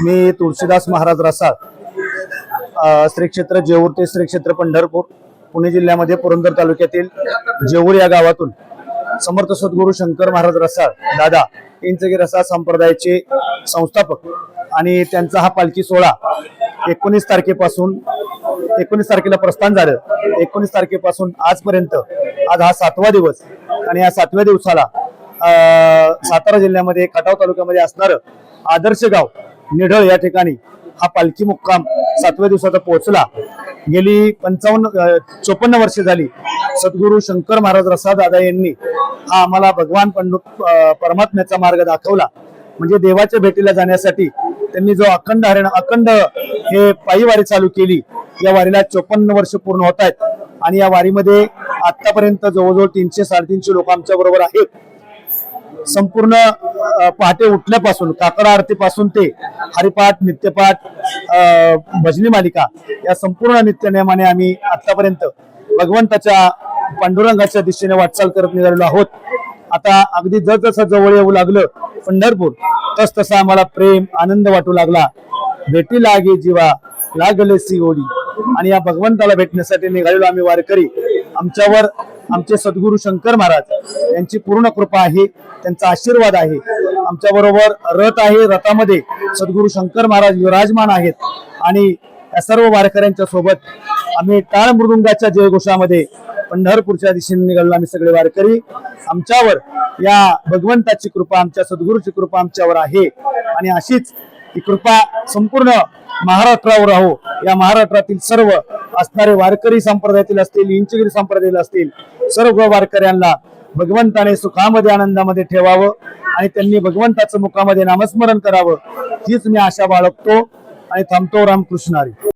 मी तुळशीदास महाराज रसाळ श्रीक्षेत्र श्री क्षेत्र जेऊर ते श्री क्षेत्र पंढरपूर पुणे जिल्ह्यामध्ये पुरंदर तालुक्यातील जेऊर या गावातून समर्थ सद्गुरू शंकर महाराज रसाळ दादा इंचगी रसाळ संप्रदायाचे संस्थापक आणि त्यांचा हा पालखी सोहळा एकोणीस तारखेपासून एकोणीस तारखेला प्रस्थान झालं. एकोणीस तारखेपासून आजपर्यंत आज हा सातवा दिवस आणि या सातव्या दिवसाला सातारा जिल्ह्यामध्ये खटाव तालुक्यामध्ये असणारं आदर्श गाव निढळ या ठिकाणी. हा पालखी मुक्काम सातव्या दिवसाचा पोहोचला. गेली पंचावन्न चोपन्न वर्षे झाली. सद्गुरू शंकर महाराज रसा दादा यांनी हा आम्हाला भगवान पंडू परमात्म्याचा मार्ग दाखवला. म्हणजे देवाच्या भेटीला जाण्यासाठी त्यांनी जो अखंड हरण अखंड हे पायी वारी चालू केली या वारीला चोपन्न वर्ष पूर्ण होत आहेत. आणि या वारीमध्ये आतापर्यंत जवळजवळ तीनशे साडेतीनशे लोक आमच्या बरोबर आहेत. संपूर्ण पहाटे उठल्यापासून काकडा आरतीपासून ते हरिपाठ नित्यपाठ भजनी मालिका या संपूर्ण नित्यनियमाने आम्ही आतापर्यंत भगवंताच्या पांडुरंगाच्या दिशेने वाटचाल करत निघालेलो आहोत. आता अगदी जसजसं जवळ येऊ लागलं पंढरपूर तस तसा आम्हाला प्रेम आनंद वाटू लागला. भेटी लागे जीवा लागले सी ओढी आणि या भगवंताला भेटण्यासाठी निघालेलो आम्ही वारकरी. आमच्यावर आमचे सद्गुरू शंकर महाराज यांची पूर्ण कृपा आहे त्यांचा आशीर्वाद आहे. आमच्या बरोबर रथ आहे रथामध्ये सद्गुरू शंकर महाराज विराजमान आहेत. आणि या सर्व वारकऱ्यांच्या सोबत आम्ही टाळ मृदुंगाच्या जयघोषामध्ये पंढरपूरच्या दिशेने निघालो आम्ही सगळे वारकरी. आमच्यावर या भगवंताची कृपा आमच्या सद्गुरूची कृपा आमच्यावर आहे. आणि अशीच ही कृपा संपूर्ण महाराष्ट्रावर राहो. या महाराष्ट्रातील सर्व असणारे वारकरी संप्रदायातील असतील इंचगिरी संप्रदायातील असतील सर्व वारकऱ्यांना भगवंताने सुखामध्ये आनंदामध्ये ठेवावं आणि त्यांनी भगवंताचं मुखामध्ये नामस्मरण करावं हीच मी आशा बाळगतो आणि थांबतो राम कृष्णारी